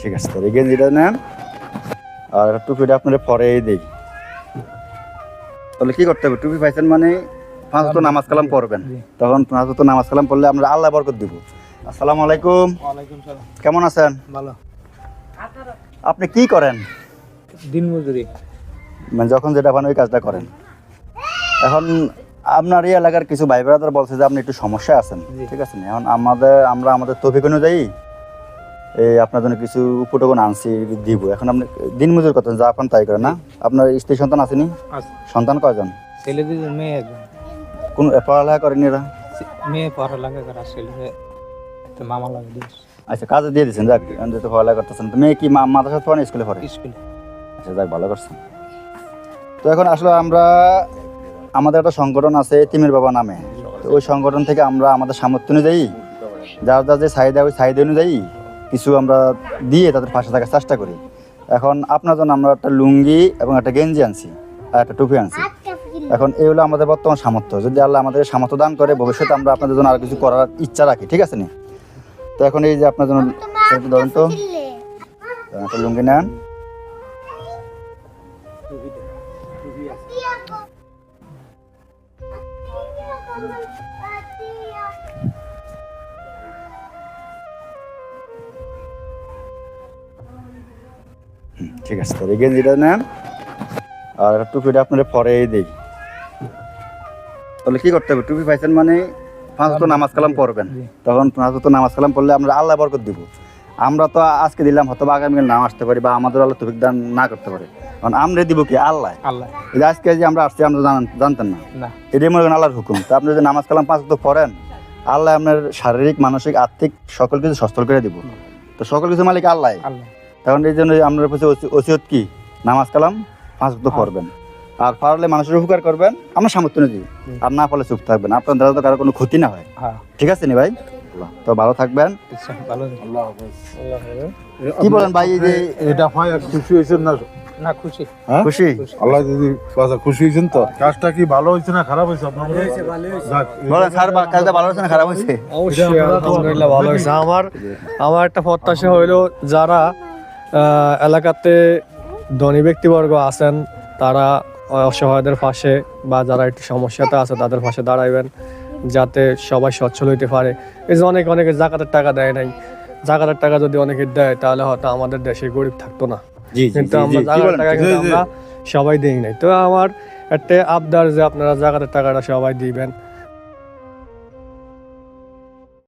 ঠিক আছে তাহলে গেঞ্জিটা নেন। আর টুপিটা আপনার পরেই দিই তাহলে কি করতে হবে? টুপি পাইছেন মানে পাঁচ তো নামাজ কালাম পড়বেন। তখন পাঁচ তো নামাজ কালাম পড়লে আমরা আল্লাহ বরকত দিব। আসসালামু আলাইকুম। কেমন আছেন? ভালো। আপনি কি করেন? দিন মজুরি। মানে যখন যেটা পান ওই কাজটা করেন। এখন আপনার এই এলাকার কিছু ভাই বলছে যে আপনি একটু সমস্যায় আছেন। ঠিক আছে এখন আমাদের আমরা আমাদের তফিক অনুযায়ী আপনার জন্য কিছু উপটকন আনছি দিব। এখন আপনি দিন মজুর কত যা পান তাই করেন না? আপনার স্ত্রী সন্তান আসেনি সন্তান কয়জন? ছেলে দুজন মেয়ে একজন। কোন পড়ালেখা করেনি এরা? মেয়ে পড়ালেখা করে ছেলে তো মামা লাগে আচ্ছা কাজে দিয়ে দিচ্ছেন যাক যেহেতু পড়ালেখা করতেছেন। তো মেয়ে কি মা- মাদ্রাসা পড়েন স্কুলে পড়ে? স্কুলে। আচ্ছা যাক ভালো করছেন। তো এখন আসলে আমরা আমাদের একটা সংগঠন আছে তিমির বাবা নামে। তো ওই সংগঠন থেকে আমরা আমাদের সামর্থ্য অনুযায়ী যার যার যে চাহিদা ওই চাহিদা অনুযায়ী কিছু আমরা দিয়ে তাদের পাশে থাকার চেষ্টা করি। এখন আপনার জন্য আমরা একটা লুঙ্গি এবং একটা গেঞ্জি আনছি আর একটা টুপি আনছি। এখন এই হলো আমাদের বর্তমান সামর্থ্য। যদি আল্লাহ আমাদের সামর্থ্য দান করে ভবিষ্যতে আমরা আপনাদের জন্য আর কিছু করার ইচ্ছা রাখি ঠিক আছে নি? তো এখন এই যে আপনার জন্য ধরেন তো একটা লুঙ্গি নেন। ঠিক আছে তাহলে গেঞ্জিটা নেন। আর টুপিটা আপনার পরেই দিই। তাহলে কি করতে হবে? টুপি পাইছেন মানে পাঁচ তো নামাজ কালাম পড়বেন। তখন পাঁচ তো নামাজ কালাম পড়লে আমরা আল্লাহ বরকত দিব। আমরা তো আজকে দিলাম হয়তো আগামীকাল নাও আসতে পারি বা আমাদের আল্লাহ তফিক দান না করতে পারে। কারণ আমরা দিব কি আল্লাহ? আল্লাহ। আজকে যে আমরা আসছি আমরা জানতেন না। এটাই মনে করেন আল্লাহর হুকুম। তো আপনি যদি নামাজ কালাম পাঁচ তো পড়েন আল্লাহ আপনার শারীরিক মানসিক আর্থিক সকল কিছু সচ্ছল করে দিব। তো সকল কিছু মালিক আল্লাহ। আল্লাহ। তখন এই জন্য আমরা কাছে ওসিয়ত কি? নামাজ কালাম পাঁচ তো পড়বেন। আর পারলে মানুষের উপকার করবেন আমরা সামর্থ্য নিয়ে আর না পারলে চুপ থাকবেন। আপনার দ্বারা তো কারও কোনো ক্ষতি না হয়। হ্যাঁ। ঠিক আছে নি ভাই? তো ভালো থাকবেন। আচ্ছা ভালো থেকো। আল্লাহ হাফেজ। কি বলেন ভাই যে এটা হয় খুশি হয়েছেন না? না খুশি। হ্যাঁ? খুশি। আল্লাহ যদি বাজা খুশি হয়েছেন তো। কাজটা কি ভালো হয়েছে না খারাপ হয়েছে? আপনার বলেন স্যার কাজটা ভালো হচ্ছে না খারাপ হয়েছে? অবশ্যই আলহামদুলিল্লাহ ভালো হয়েছে। আমার আমার একটা প্রত্যাশা হইল যারা এলাকাতে ধনী ব্যক্তিবর্গ আছেন তারা অসহায়দের পাশে বা যারা একটু সমস্যাতে আছে তাদের পাশে দাঁড়াইবেন যাতে সবাই সচ্ছল হইতে পারে। এই যে অনেক অনেকে জাকাতের টাকা দেয় নাই। জাকাতের টাকা যদি অনেকে দেয় তাহলে হয়তো আমাদের দেশে গরিব থাকতো না। কিন্তু আমরা জাকাতের টাকা কিন্তু। আমরা সবাই দিই নাই। তো আমার একটা আবদার যে আপনারা জাকাতের টাকাটা সবাই দিবেন।